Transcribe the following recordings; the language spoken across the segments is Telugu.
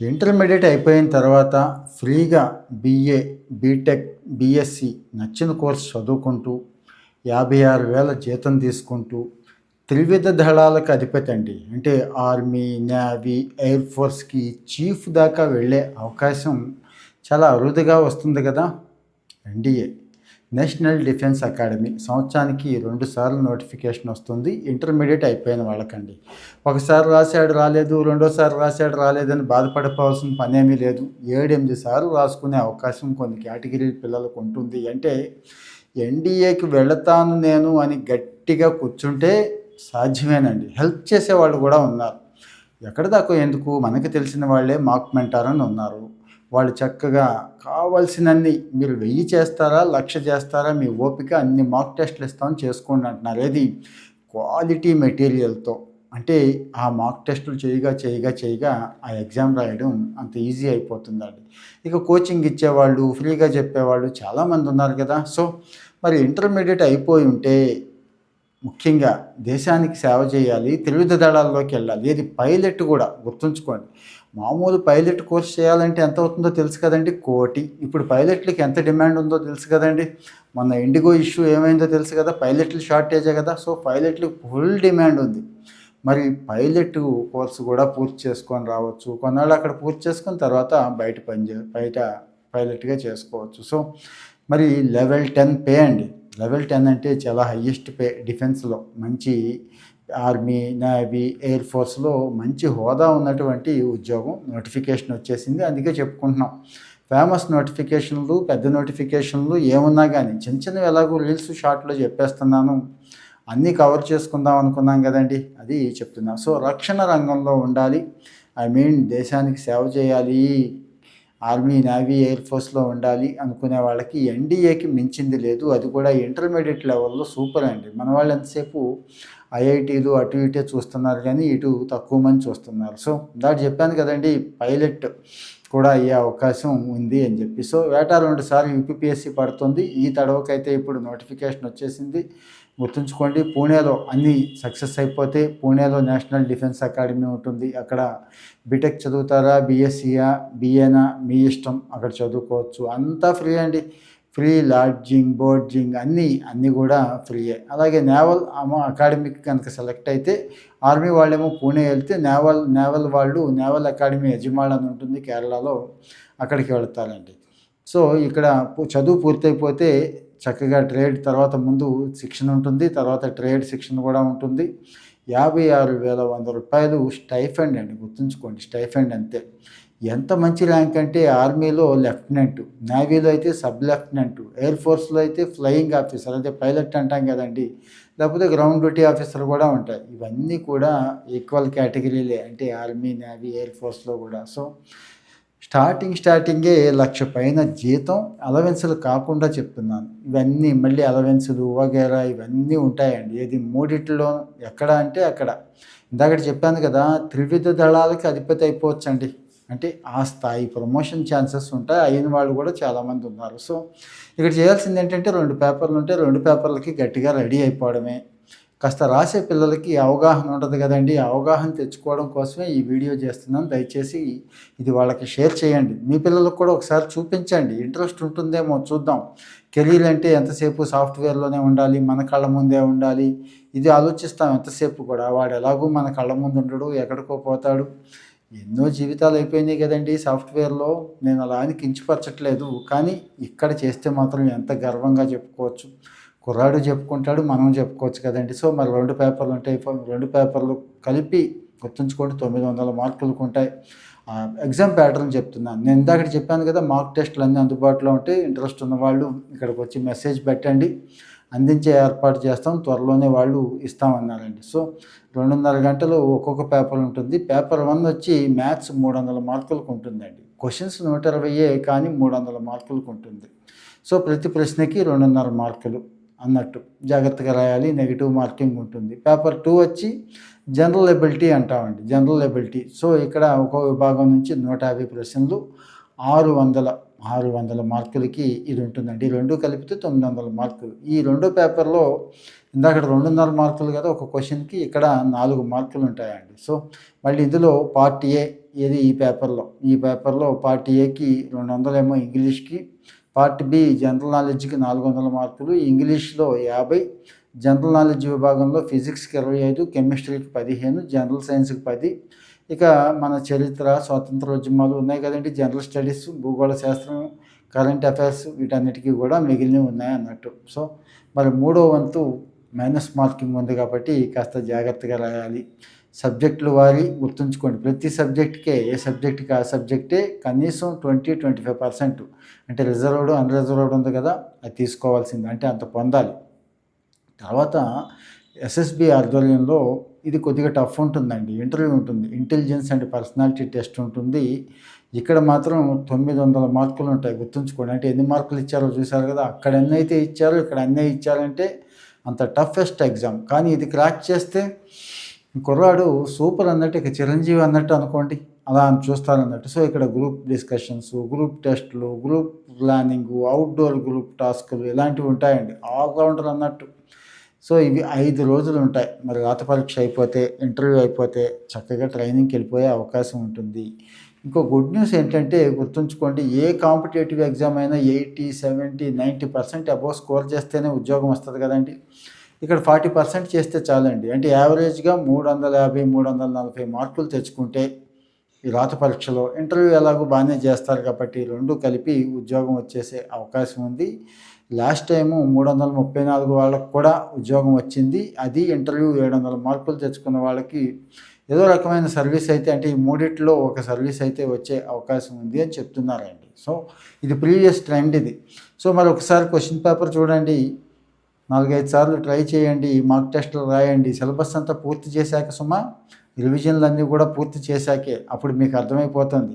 ఇంటర్మీడియట్ అయిపోయిన తర్వాత ఫ్రీగా బీఏ బీటెక్ బీఎస్సీ నచ్చిన కోర్స్ చదువుకుంటూ యాభై ఆరు వేల జీతం తీసుకుంటూ త్రివిధ దళాలకు అధిపతి అండి. అంటే ఆర్మీ నేవీ ఎయిర్ ఫోర్స్కి చీఫ్ దాకా వెళ్ళే అవకాశం చాలా అరుదుగా వస్తుంది కదా? ఎన్డీఏ నేషనల్ డిఫెన్స్ అకాడమీ సంవత్సరానికి రెండు సార్లు నోటిఫికేషన్ వస్తుంది. ఇంటర్మీడియట్ అయిపోయిన వాళ్ళకండి. ఒకసారి రాశాడు రాలేదు రెండోసారి రాశాడు రాలేదని బాధపడిపోవాల్సిన పనేమీ లేదు. ఏడెనిమిది సార్లు రాసుకునే అవకాశం కొన్ని కేటగిరీ పిల్లలకు ఉంటుంది. అంటే ఎన్డీఏకి వెళతాను నేను అని గట్టిగా కూర్చుంటే సాధ్యమేనండి. హెల్ప్ చేసే వాళ్ళు కూడా ఉన్నారు. ఎక్కడ దాకా ఎందుకు? మనకి తెలిసిన వాళ్ళే మాక్ మెంటార్ అని ఉన్నారు. వాళ్ళు చక్కగా కావాల్సినన్ని మీరు వెయ్యి చేస్తారా లక్ష చేస్తారా మీ ఓపిక అన్ని మాక్ టెస్ట్లు ఇస్తామని చేసుకోండి అంటున్నారు. ఏది? క్వాలిటీ మెటీరియల్తో అంటే ఆ మాక్ టెస్టులు చేయగా చేయగా చేయగా ఆ ఎగ్జామ్ రాయడం అంత ఈజీ అయిపోతుందండి. ఇక కోచింగ్ ఇచ్చేవాళ్ళు ఫ్రీగా చెప్పేవాళ్ళు చాలామంది ఉన్నారు కదా. సో మరి ఇంటర్మీడియట్ అయిపోయి ఉంటే ముఖ్యంగా దేశానికి సేవ చేయాలి త్రివిధ దళాల్లోకి వెళ్ళాలి. ఏది పైలట్ కూడా గుర్తుంచుకోండి. మామూలు పైలట్ కోర్స్ చేయాలంటే ఎంత అవుతుందో తెలుసు కదండి. కోటి. ఇప్పుడు పైలట్లకి ఎంత డిమాండ్ ఉందో తెలుసు కదండి. మొన్న ఇండిగో ఇష్యూ ఏమైందో తెలుసు కదా. పైలట్లు షార్టేజే కదా. సో పైలట్లకు ఫుల్ డిమాండ్ ఉంది. మరి పైలట్ కోర్సు కూడా పూర్తి చేసుకొని రావచ్చు. కొన్నాళ్ళు అక్కడ పూర్తి చేసుకున్న తర్వాత బయట పని బయట పైలట్గా చేసుకోవచ్చు. సో మరి లెవెల్ టెన్ పే అండి. లెవెల్ టెన్ అంటే చాలా హయ్యెస్ట్ పే డిఫెన్స్లో మంచి ఆర్మీ నేవీ ఎయిర్ ఫోర్స్లో మంచి హోదా ఉన్నటువంటి ఉద్యోగం నోటిఫికేషన్ వచ్చేసింది. అందుకే చెప్పుకుంటున్నాం. ఫేమస్ నోటిఫికేషన్లు పెద్ద నోటిఫికేషన్లు ఏమున్నా కానీ చిన్న చిన్నవి ఎలాగో రీల్స్ షార్ట్లో చెప్పేస్తున్నాను. అన్నీ కవర్ చేసుకుందాం అనుకున్నాం కదండి. అది చెప్తున్నా. సో రక్షణ రంగంలో ఉండాలి. ఐ మీన్ దేశానికి సేవ చేయాలి. ఆర్మీ నేవీ ఎయిర్ ఫోర్స్లో ఉండాలి అనుకునే వాళ్ళకి ఎన్డీఏకి మించింది లేదు. అది కూడా ఇంటర్మీడియట్ లెవెల్లో సూపర్ అండి. మన వాళ్ళు ఎంతసేపు ఐఐటీలు అటు ఇటే చూస్తున్నారు కానీ ఇటు తక్కువ మంది చూస్తున్నారు. సో దాటి చెప్పాను కదండి పైలట్ కూడా అయ్యే అవకాశం ఉంది అని చెప్పి. సో వేట రెండు సార్లు యూపీపీఎస్సీ పడుతుంది. ఈ తడవకైతే ఇప్పుడు నోటిఫికేషన్ వచ్చేసింది. గుర్తుంచుకోండి పూణేలో అన్నీ సక్సెస్ అయిపోతే పూణేలో నేషనల్ డిఫెన్స్ అకాడమీ ఉంటుంది. అక్కడ బీటెక్ చదువుతారా బీఎస్సీయా బీఏనా మీ ఇష్టం అక్కడ చదువుకోవచ్చు. అంతా ఫ్రీ అండి. ఫ్రీ లాడ్జింగ్ బోర్డింగ్ అన్నీ అన్నీ కూడా ఫ్రీయే. అలాగే నేవల్ అకాడమీకి కనుక సెలెక్ట్ అయితే ఆర్మీ వాళ్ళేమో పూణే వెళ్తే నేవల్ నేవల్ వాళ్ళు నేవల్ అకాడమీ యజమాని అని ఉంటుంది కేరళలో అక్కడికి వెళ్తారండి. సో ఇక్కడ చదువు పూర్తయిపోతే చక్కగా ట్రేడ్ తర్వాత ముందు శిక్షణ ఉంటుంది తర్వాత ట్రేడ్ శిక్షణ కూడా ఉంటుంది. యాభై ఆరు వేల వంద రూపాయలు స్టైఫండ్ అండి గుర్తుంచుకోండి స్టైఫండ్ అంతే. ఎంత మంచి ర్యాంక్ అంటే ఆర్మీలో లెఫ్టినెంట్ నేవీలో అయితే సబ్ లెఫ్టినెంట్ ఎయిర్ ఫోర్స్లో అయితే ఫ్లయింగ్ ఆఫీసర్ అదే పైలట్ అంటాం కదండి. లేకపోతే గ్రౌండ్ డ్యూటీ ఆఫీసర్ కూడా ఉంటాయి. ఇవన్నీ కూడా ఈక్వల్ కేటగిరీలే అంటే ఆర్మీ నేవీ ఎయిర్ ఫోర్స్లో కూడా. సో స్టార్టింగ్ స్టార్టింగే లక్ష పైన జీతం అలవెన్సులు కాకుండా చెప్తున్నాను. ఇవన్నీ మళ్ళీ అలవెన్సులు వగేరా ఇవన్నీ ఉంటాయండి. ఏది మూడిట్లో ఎక్కడ అంటే అక్కడ. ఇందాక చెప్పాను కదా త్రివిధ దళాలకి అధిపతి అయిపోవచ్చు అండి అంటే ఆ స్థాయి ప్రమోషన్ ఛాన్సెస్ ఉంటాయి. అయిన వాళ్ళు కూడా చాలామంది ఉన్నారు. సో ఇక్కడ చేయాల్సింది ఏంటంటే రెండు పేపర్లు ఉంటే రెండు పేపర్లకి గట్టిగా రెడీ అయిపోవడమే. కాస్త రాసే పిల్లలకి అవగాహన ఉంటుంది కదండి. అవగాహన తెచ్చుకోవడం కోసమే ఈ వీడియో చేస్తున్నాను. దయచేసి ఇది వాళ్ళకి షేర్ చేయండి. మీ పిల్లలకు కూడా ఒకసారి చూపించండి. ఇంట్రెస్ట్ ఉంటుందేమో చూద్దాం. కెరీర్ అంటే ఎంతసేపు సాఫ్ట్వేర్లోనే ఉండాలి? మన కళ్ళ ముందే ఉండాలి? ఇది ఆలోచిస్తాం ఎంతసేపు కూడా. వాడు ఎలాగూ మన కళ్ళ ముందు ఉండడు ఎక్కడికో పోతాడు. ఎన్నో జీవితాలు అయిపోయినాయి కదండి సాఫ్ట్వేర్లో. నేను అలా అని కించపరచట్లేదు. కానీ ఇక్కడ చేస్తే మాత్రం ఎంత గర్వంగా చెప్పుకోవచ్చు. కుర్రాడు చెప్పుకుంటాడు మనం చెప్పుకోవచ్చు కదండి. సో మరి రెండు పేపర్లు ఉంటాయి రెండు పేపర్లు కలిపి గుర్తుంచుకోండి తొమ్మిది వందల మార్కులకు ఉంటాయి. ఎగ్జామ్ ప్యాటర్న్ చెప్తున్నాను నేను ఇందాక చెప్పాను కదా మార్క్ టెస్టులు అన్నీ అందుబాటులో ఉంటే ఇంట్రెస్ట్ ఉన్న వాళ్ళు ఇక్కడికి వచ్చి మెసేజ్ పెట్టండి. అందించే ఏర్పాటు చేస్తాం త్వరలోనే వాళ్ళు ఇస్తామన్నారండి. సో రెండున్నర గంటలు ఒక్కొక్క పేపర్ ఉంటుంది. పేపర్ వన్ వచ్చి మ్యాథ్స్ మూడు వందల మార్కులకు ఉంటుందండి. క్వశ్చన్స్ నూట ఇరవై కానీ మూడు వందల మార్కులకు ఉంటుంది. సో ప్రతి ప్రశ్నకి రెండున్నర మార్కులు. అన్నట్టు. జాగ్రత్తగా రాయాలి నెగిటివ్ మార్కింగ్ ఉంటుంది. పేపర్ టూ వచ్చి జనరల్ ఎబిలిటీ అంటామండి. జనరల్ ఎబిలిటీ సో ఇక్కడ ఒక్కో విభాగం నుంచి నూట యాభై ప్రశ్నలు ఆరు వందల ఆరు వందల మార్కులకి ఇది ఉంటుందండి. ఈ రెండు కలిపితే తొమ్మిది వందల మార్కులు. ఈ రెండో పేపర్లో ఇందాక రెండున్నర మార్కులు కదా ఒక క్వశ్చన్కి ఇక్కడ నాలుగు మార్కులు ఉంటాయండి. సో మళ్ళీ ఇందులో పార్ట్ ఏ ఏది ఈ పేపర్లో? ఈ పేపర్లో పార్ట్ ఏకి రెండు వందలేమో ఇంగ్లీష్కి పార్ట్ బి జనరల్ నాలెడ్జ్కి నాలుగు వందల మార్కులు ఇంగ్లీష్లో యాభై జనరల్ నాలెడ్జ్ విభాగంలో ఫిజిక్స్కి ఇరవై ఐదు కెమిస్ట్రీకి పదిహేను జనరల్ సైన్స్కి పది. ఇక మన చరిత్ర స్వాతంత్రోద్యమాలు ఉన్నాయి కదండి జనరల్ స్టడీస్ భూగోళ శాస్త్రం కరెంట్ అఫైర్స్ వీటన్నిటికీ కూడా మిగిలినవి ఉన్నాయి అన్నట్టు. సో మరి మూడో వంతు మైనస్ మార్కింగ్ ఉంది కాబట్టి కాస్త జాగ్రత్తగా రాయాలి. సబ్జెక్టులు వారి గుర్తుంచుకోండి. ప్రతి సబ్జెక్ట్కే ఏ సబ్జెక్ట్కి ఆ సబ్జెక్టే కనీసం ట్వంటీ ట్వంటీ ఫైవ్ పర్సెంట్. అంటే రిజర్వ్డ్ అన్రిజర్వ్డ్ ఉంది కదా అది తీసుకోవాల్సింది. అంటే అంత పొందాలి. తర్వాత ఎస్ఎస్బి ఆధ్వర్యంలో ఇది కొద్దిగా టఫ్ ఉంటుందండి. ఇంటర్వ్యూ ఉంటుంది. ఇంటెలిజెన్స్ అండ్ పర్సనాలిటీ టెస్ట్ ఉంటుంది. ఇక్కడ మాత్రం తొమ్మిది వందల మార్కులు ఉంటాయి. గుర్తుంచుకోండి. అంటే ఎన్ని మార్కులు ఇచ్చారో చూసారు కదా అక్కడ ఎన్ని అయితే ఇచ్చారో ఇక్కడ అన్నీ ఇచ్చారంటే అంత టఫెస్ట్ ఎగ్జామ్. కానీ ఇది క్రాక్ చేస్తే కుర్రాడు సూపర్ అన్నట్టు ఇక చిరంజీవి అన్నట్టు అనుకోండి అలా అని అన్నట్టు సో ఇక్కడ గ్రూప్ డిస్కషన్స్ గ్రూప్ టెస్ట్లు గ్రూప్ ప్లానింగ్ అవుట్డోర్ గ్రూప్ టాస్కులు ఇలాంటివి ఉంటాయండి. ఆల్రౌండర్ అన్నట్టు. సో ఇవి ఐదు రోజులు ఉంటాయి. మరి రాత పరీక్ష అయిపోతే ఇంటర్వ్యూ అయిపోతే చక్కగా ట్రైనింగ్కి వెళ్ళిపోయే అవకాశం ఉంటుంది. ఇంకో గుడ్ న్యూస్ ఏంటంటే గుర్తుంచుకోండి ఏ కాంపిటేటివ్ ఎగ్జామ్ అయినా eighty seventy ninety percent above score చేస్తేనే ఉద్యోగం వస్తుంది కదండి. ఇక్కడ ఫార్టీ పర్సెంట్ చేస్తే చాలండి. అంటే యావరేజ్గా మూడు వందల యాభై మూడు వందల నలభై మార్కులు తెచ్చుకుంటే ఈ రాత పరీక్షలో ఇంటర్వ్యూ ఎలాగో బాగానే చేస్తారు కాబట్టి రెండు కలిపి ఉద్యోగం వచ్చేసే అవకాశం ఉంది. లాస్ట్ టైము మూడు వందల ముప్పై నాలుగు వాళ్ళకు కూడా ఉద్యోగం వచ్చింది. అది ఇంటర్వ్యూ ఏడు వందల మార్కులు తెచ్చుకున్న వాళ్ళకి ఏదో రకమైన సర్వీస్ అయితే అంటే ఈ మూడిట్లో ఒక సర్వీస్ అయితే వచ్చే అవకాశం ఉంది అని చెప్తున్నారండి. సో ఇది ప్రీవియస్ ట్రెండ్ ఇది. సో మరి ఒకసారి క్వశ్చన్ పేపర్ చూడండి. నాలుగైదు సార్లు ట్రై చేయండి మాక్ టెస్టులు రాయండి. సిలబస్ అంతా పూర్తి చేశాక సుమా రివిజన్లు అన్నీ కూడా పూర్తి చేశాకే అప్పుడు మీకు అర్థమైపోతుంది.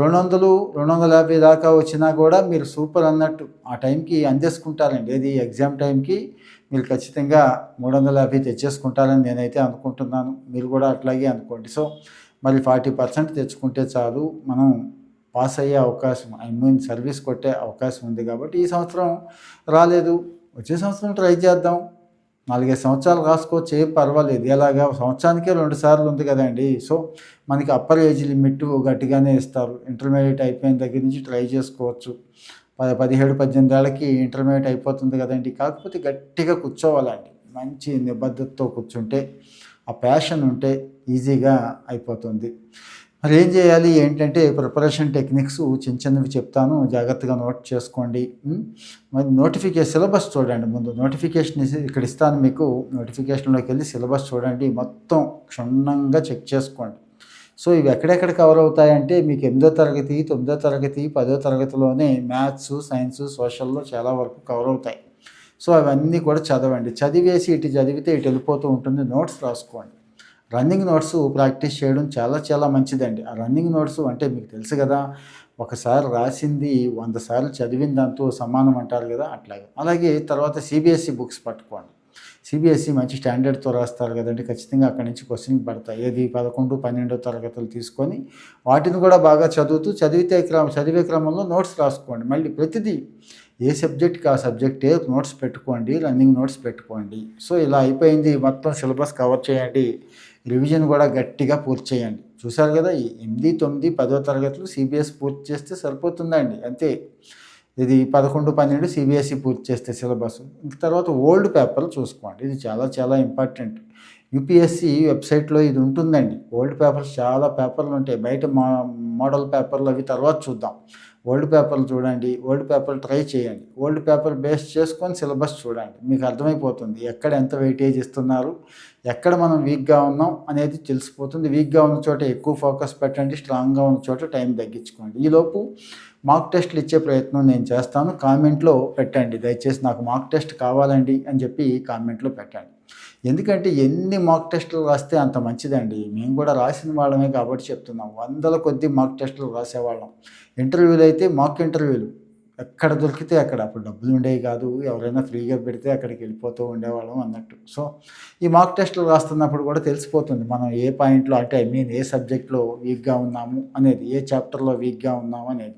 రెండు వందలు రెండు వందల యాభై దాకా వచ్చినా కూడా మీరు సూపర్ అన్నట్టు ఆ టైంకి అందేసుకుంటారండి. ఏది ఎగ్జామ్ టైంకి మీరు ఖచ్చితంగా మూడు వందల యాభై తెచ్చేసుకుంటారని నేనైతే అనుకుంటున్నాను. మీరు కూడా అట్లాగే అనుకోండి. సో మరి ఫార్టీ పర్సెంట్ తెచ్చుకుంటే చాలు మనం పాస్ అయ్యే అవకాశం ఐ మీన్ సర్వీస్ కొట్టే అవకాశం ఉంది కాబట్టి ఈ సంవత్సరం రాలేదు. వచ్చే సంవత్సరం ట్రై చేద్దాం. నాలుగైదు సంవత్సరాలు రాసుకోవచ్చు ఏం పర్వాలేదు. ఎలాగా? సంవత్సరానికే రెండు సార్లు ఉంది కదండి. సో మనకి అప్పర్ ఏజ్ లిమిట్ గట్టిగానే ఇస్తారు. ఇంటర్మీడియట్ అయిపోయిన దగ్గర నుంచి ట్రై చేసుకోవచ్చు. పది పదిహేడు పద్దెనిమిది ఏళ్ళకి ఇంటర్మీడియట్ అయిపోతుంది కదండి. కాకపోతే గట్టిగా కూర్చోవాలండి. మంచి నిబద్ధతతో కూర్చుంటే ఆ ప్యాషన్ ఉంటే ఈజీగా అయిపోతుంది. మరి ఏం చేయాలి? ఏంటంటే ప్రిపరేషన్ టెక్నిక్స్ చిన్న చిన్నవి చెప్తాను. జాగ్రత్తగా నోట్ చేసుకోండి. మరి నోటిఫికేషన్ సిలబస్ చూడండి ముందు. నోటిఫికేషన్ ఇక్కడ ఇస్తాను మీకు. నోటిఫికేషన్లోకి వెళ్ళి సిలబస్ చూడండి. మొత్తం క్షుణ్ణంగా చెక్ చేసుకోండి. సో ఇవి ఎక్కడెక్కడ కవర్ అవుతాయంటే మీకు ఎనిమిదో తరగతి తొమ్మిదో తరగతి పదో తరగతిలోనే మ్యాథ్స్ సైన్స్ సోషల్లో చాలా వరకు కవర్ అవుతాయి. సో అవన్నీ కూడా చదవండి. చదివేసి ఇటు చదివితే ఇటు వెళ్ళిపోతూ ఉంటుంది. నోట్స్ రాసుకోండి. రన్నింగ్ నోట్స్ ప్రాక్టీస్ చేయడం చాలా చాలా మంచిదండి. ఆ రన్నింగ్ నోట్స్ అంటే మీకు తెలుసు కదా ఒకసారి రాసింది వంద సార్లు చదివిన దాంతో సమానం అంటారు కదా అట్లాగే. అలాగే తర్వాత సిబిఎస్ఈ బుక్స్ పట్టుకోండి. సిబిఎస్ఈ మంచి స్టాండర్డ్తో రాస్తారు కదండి ఖచ్చితంగా అక్కడి నుంచి క్వశ్చన్ పడతాయి. ఏది పదకొండు పన్నెండో తరగతులు తీసుకొని వాటిని కూడా బాగా చదువుతూ చదివితే క్రమ చదివే క్రమంలో నోట్స్ రాసుకోండి. మళ్ళీ ప్రతిదీ ఏ సబ్జెక్ట్కి ఆ సబ్జెక్టే నోట్స్ పెట్టుకోండి రన్నింగ్ నోట్స్ పెట్టుకోండి. సో ఇలా అయిపోయింది. మొత్తం సిలబస్ కవర్ చేయండి. రివిజన్ కూడా గట్టిగా పూర్తి చేయండి. చూసారు కదా ఎనిమిది తొమ్మిది పదో తరగతులు సిబిఎస్ పూర్తి చేస్తే సరిపోతుందండి. అంతే. ఇది పదకొండు పన్నెండు సిబిఎస్ఈ పూర్తి చేస్తే సిలబస్. ఇంక తర్వాత ఓల్డ్ పేపర్లు చూసుకోండి. ఇది చాలా చాలా ఇంపార్టెంట్. యూపీఎస్సి వెబ్సైట్లో ఇది ఉంటుందండి. ఓల్డ్ పేపర్స్ చాలా పేపర్లు ఉంటాయి. బయట మా మోడల్ పేపర్లు అవి తర్వాత చూద్దాం. ఓల్డ్ పేపర్లు చూడండి ఓల్డ్ పేపర్లు ట్రై చేయండి. ఓల్డ్ పేపర్ బేస్ చేసుకొని సిలబస్ చూడండి. మీకు అర్థమైపోతుంది ఎక్కడ ఎంత వెయిటేజ్ ఇస్తున్నారు ఎక్కడ మనం వీక్గా ఉన్నాం అనేది తెలిసిపోతుంది. వీక్గా ఉన్న చోట ఎక్కువ ఫోకస్ పెట్టండి స్ట్రాంగ్గా ఉన్న చోట టైం తగ్గించుకోండి. ఈలోపు మాక్ టెస్ట్లు ఇచ్చే ప్రయత్నం నేను చేస్తాను. కామెంట్లో పెట్టండి. దయచేసి నాకు మాక్ టెస్ట్ కావాలండి అని చెప్పి కామెంట్లో పెట్టండి. ఎందుకంటే ఎన్ని మాక్ టెస్టులు రాస్తే అంత మంచిదండి. మేము కూడా రాసిన వాళ్ళమే కాబట్టి చెప్తున్నాం. వందల కొద్ది మాక్ టెస్టులు రాసేవాళ్ళం. ఇంటర్వ్యూలు అయితే మాక్ ఇంటర్వ్యూలు. ఎక్కడ దొరికితే అక్కడ. అప్పుడు డబ్బులు ఉండేవి కాదు. ఎవరైనా ఫ్రీగా పెడితే అక్కడికి వెళ్ళిపోతూ ఉండేవాళ్ళం అన్నట్టు. సో ఈ మాక్ టెస్టులు రాస్తున్నప్పుడు కూడా తెలిసిపోతుంది. మనం ఏ పాయింట్లో అంటే ఐ మీన్ ఏ సబ్జెక్ట్లో వీక్గా ఉన్నాము అనేది ఏ చాప్టర్లో వీక్గా ఉన్నాము అనేది.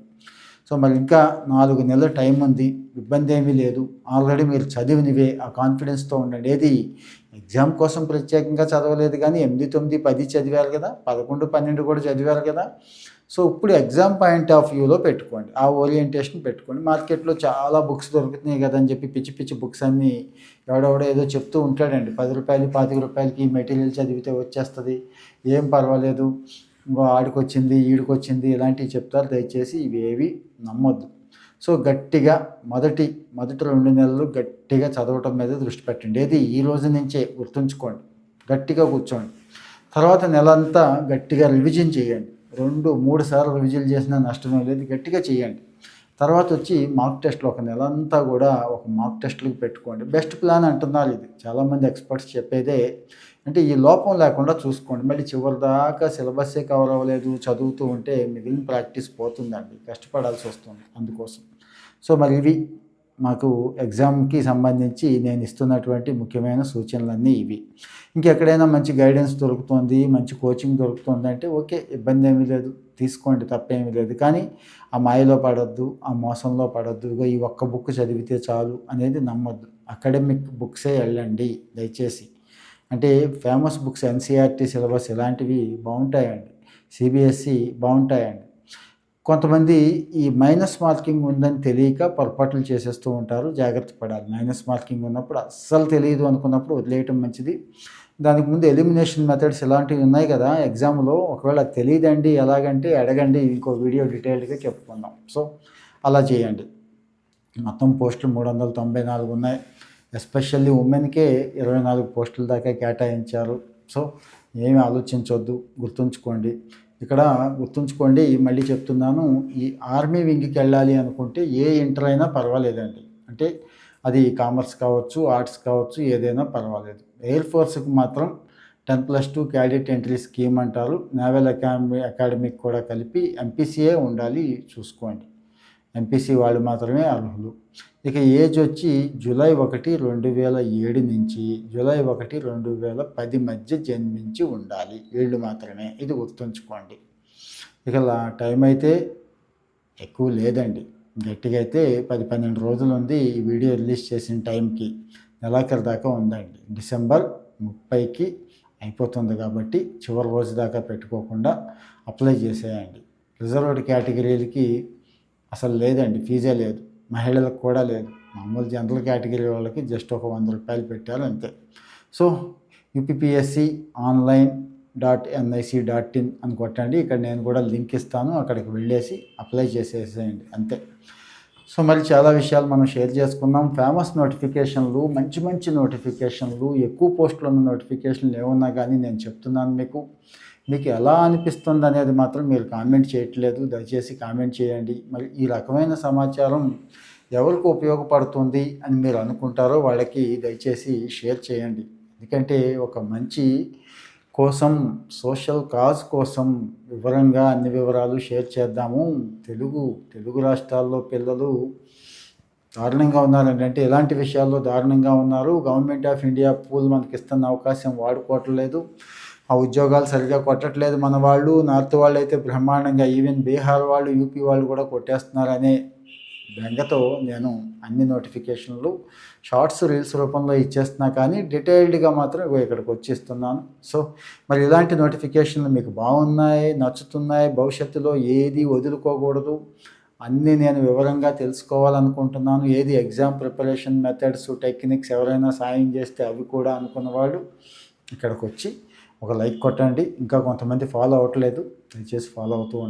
సో మరి ఇంకా నాలుగు నెలల టైం ఉంది. ఇబ్బంది ఏమీ లేదు. ఆల్రెడీ మీరు చదివినవే. ఆ కాన్ఫిడెన్స్తో ఉండండి. ఏది ఎగ్జామ్ కోసం ప్రత్యేకంగా చదవలేదు కానీ ఎనిమిది తొమ్మిది పది చదివారు కదా పదకొండు పన్నెండు కూడా చదివారు కదా. సో ఇప్పుడు ఎగ్జామ్ పాయింట్ ఆఫ్ వ్యూలో పెట్టుకోండి. ఆ ఓరియంటేషన్ పెట్టుకోండి. మార్కెట్లో చాలా బుక్స్ దొరుకుతున్నాయి కదా అని చెప్పి పిచ్చి పిచ్చి బుక్స్ అన్నీ ఎవడెవడో ఏదో చెప్తూ ఉంటాడండి. పది రూపాయలు పాతిక రూపాయలకి ఈ మెటీరియల్ చదివితే వచ్చేస్తుంది. ఏం పర్వాలేదు. ఇంకో ఆడికొచ్చింది ఈడికొచ్చింది ఇలాంటివి చెప్తారు. దయచేసి ఇవేవి నమ్మొద్దు. సో గట్టిగా మొదటి మొదటి రెండు నెలలు గట్టిగా చదవటం మీద దృష్టి పెట్టండి. ఏది ఈ రోజు నుంచే గుర్తుంచుకోండి. గట్టిగా కూర్చోండి. తర్వాత నెలంతా గట్టిగా రివిజన్ చేయండి. రెండు మూడు సార్లు రివిజన్ చేసినా నష్టమే లేదు. గట్టిగా చేయండి. తర్వాత వచ్చి మాక్ టెస్ట్లు ఒక నెల అంతా కూడా ఒక మాక్ టెస్ట్లకు పెట్టుకోండి. బెస్ట్ ప్లాన్ అంటున్నారు ఇది. చాలామంది ఎక్స్పర్ట్స్ చెప్పేదే అంటే ఈ లోపం లేకుండా చూసుకోండి. మళ్ళీ చివరి దాకా సిలబస్సే కవర్ అవ్వలేదు. చదువుతూ ఉంటే మిగిలిన ప్రాక్టీస్ పోతుందండి. కష్టపడాల్సి వస్తుంది అందుకోసం. సో మరి ఇవి మాకు ఎగ్జామ్కి సంబంధించి నేను ఇస్తున్నటువంటి ముఖ్యమైన సూచనలన్నీ ఇవి. ఇంకెక్కడైనా మంచి గైడెన్స్ దొరుకుతుంది మంచి కోచింగ్ దొరుకుతుంది అంటే ఓకే ఇబ్బంది ఏమీ లేదు తీసుకోండి తప్పేమీ లేదు. కానీ ఆ మాయలో పడద్దు ఆ మోసంలో పడద్దు ఈ ఒక్క బుక్ చదివితే చాలు అనేది నమ్మద్దు. అకాడమిక్ బుక్సే వెళ్ళండి దయచేసి. అంటే ఫేమస్ బుక్స్ ఎన్సీఆర్టీ సిలబస్ ఇలాంటివి బాగుంటాయండి. సిబిఎస్సి బాగుంటాయండి. కొంతమంది ఈ మైనస్ మార్కింగ్ ఉందని తెలియక పొరపాట్లు చేసేస్తూ ఉంటారు. జాగ్రత్త పడాలి. మైనస్ మార్కింగ్ ఉన్నప్పుడు అస్సలు తెలియదు అనుకున్నప్పుడు వదిలేయటం మంచిది. దానికి ముందు ఎలిమినేషన్ మెథడ్స్ ఇలాంటివి ఉన్నాయి కదా ఎగ్జామ్లో. ఒకవేళ తెలియదండి ఎలాగంటే అడగండి ఇంకో వీడియో డీటెయిల్డ్గా చెప్పుకుందాం. సో అలా చేయండి. మొత్తం పోస్టులు మూడు వందల తొంభై నాలుగు ఉన్నాయి. ఎస్పెషల్లీ ఉమెన్కే ఇరవై నాలుగు పోస్టుల దాకా కేటాయించారు. సో ఏమి ఆలోచించవద్దు గుర్తుంచుకోండి. ఇక్కడ గుర్తుంచుకోండి మళ్ళీ చెప్తున్నాను ఈ ఆర్మీ వింగ్కి వెళ్ళాలి అనుకుంటే ఏ ఇంటర్ అయినా పర్వాలేదండి. అంటే అది కామర్స్ కావచ్చు ఆర్ట్స్ కావచ్చు ఏదైనా పర్వాలేదు. ఎయిర్ ఫోర్స్కి మాత్రం ten plus two cadet entry scheme అంటారు. నేవల్ అకాడమీ అకాడమిక్ కూడా కలిపి ఎంపీసీఏ ఉండాలి చూసుకోండి. ఎంపీసీ వాళ్ళు మాత్రమే అర్హులు. ఇక ఏజ్ వచ్చి జూలై ఒకటి రెండు వేల ఏడు నుంచి జూలై ఒకటి రెండు వేల పది మధ్య జన్మించి ఉండాలి. ఏళ్ళు మాత్రమే. ఇది గుర్తుంచుకోండి. ఇక టైం అయితే ఎక్కువ లేదండి. గట్టిగా అయితే పది పన్నెండు రోజులు ఉంది ఈ వీడియో రిలీజ్ చేసిన టైంకి. నెలాఖరు దాకా ఉందండి. డిసెంబర్ ముప్పైకి అయిపోతుంది కాబట్టి చివరి రోజు దాకా పెట్టుకోకుండా అప్లై చేసేయండి. రిజర్వ్డ్ కేటగిరీలకి అసలు లేదండి ఫీజే లేదు. మహిళలకు కూడా లేదు. మామూలు జనరల్ కేటగిరీ వాళ్ళకి జస్ట్ ఒక వంద రూపాయలు పెట్టారు అంతే. So UPPSC online dot NIC dot in అని కొట్టండి. ఇక్కడ నేను కూడా లింక్ ఇస్తాను. అక్కడికి వెళ్ళేసి అప్లై చేసేసేయండి. అంతే. సో మరి చాలా విషయాలు మనం షేర్ చేసుకున్నాం. ఫేమస్ నోటిఫికేషన్లు మంచి మంచి నోటిఫికేషన్లు ఎక్కువ పోస్టులు ఉన్న నోటిఫికేషన్లు ఏమున్నా కానీ నేను చెప్తున్నాను మీకు. మీకు ఎలా అనిపిస్తుంది అనేది మాత్రం మీరు కామెంట్ చేయట్లేదు. దయచేసి కామెంట్ చేయండి. మరి ఈ రకమైన సమాచారం ఎవరికి ఉపయోగపడుతుంది అని మీరు అనుకుంటారో వాళ్ళకి దయచేసి షేర్ చేయండి. ఎందుకంటే ఒక మంచి కోసం సోషల్ కాజ్ కోసం వివరంగా అన్ని వివరాలు షేర్ చేద్దాము. తెలుగు తెలుగు రాష్ట్రాల్లో పిల్లలు దారుణంగా ఉన్నారండి. అంటే ఎలాంటి విషయాల్లో దారుణంగా ఉన్నారు? గవర్నమెంట్ ఆఫ్ ఇండియా పూల్ మనకి ఇస్తున్న అవకాశం వాడుకోవట్లేదు. ఆ ఉద్యోగాలు సరిగా కొట్టట్లేదు మన వాళ్ళు నార్త్ వాళ్ళు అయితే బ్రహ్మాండంగా ఈవెన్ బీహార్ వాళ్ళు యూపీ వాళ్ళు కూడా కొట్టేస్తున్నారనే బెంగతో నేను అన్ని నోటిఫికేషన్లు షార్ట్స్ రీల్స్ రూపంలో ఇచ్చేస్తున్నా కానీ డీటెయిల్డ్గా మాత్రం ఇక్కడికి వచ్చిస్తున్నాను. సో మరి ఇలాంటి నోటిఫికేషన్లు మీకు బాగున్నాయి నచ్చుతున్నాయి భవిష్యత్తులో ఏది వదులుకోకూడదు అన్నీ నేను వివరంగా తెలుసుకోవాలనుకుంటున్నాను. ఏది ఎగ్జామ్ ప్రిపరేషన్ మెథడ్స్ టెక్నిక్స్ ఎవరైనా సాయం చేస్తే అవి కూడా అనుకున్న వాళ్ళు ఇక్కడికి వచ్చి ఒక లైక్ కొట్టండి. ఇంకా కొంతమంది ఫాలో అవ్వట్లేదు. దయచేసి ఫాలో అవుతూ ఉండండి.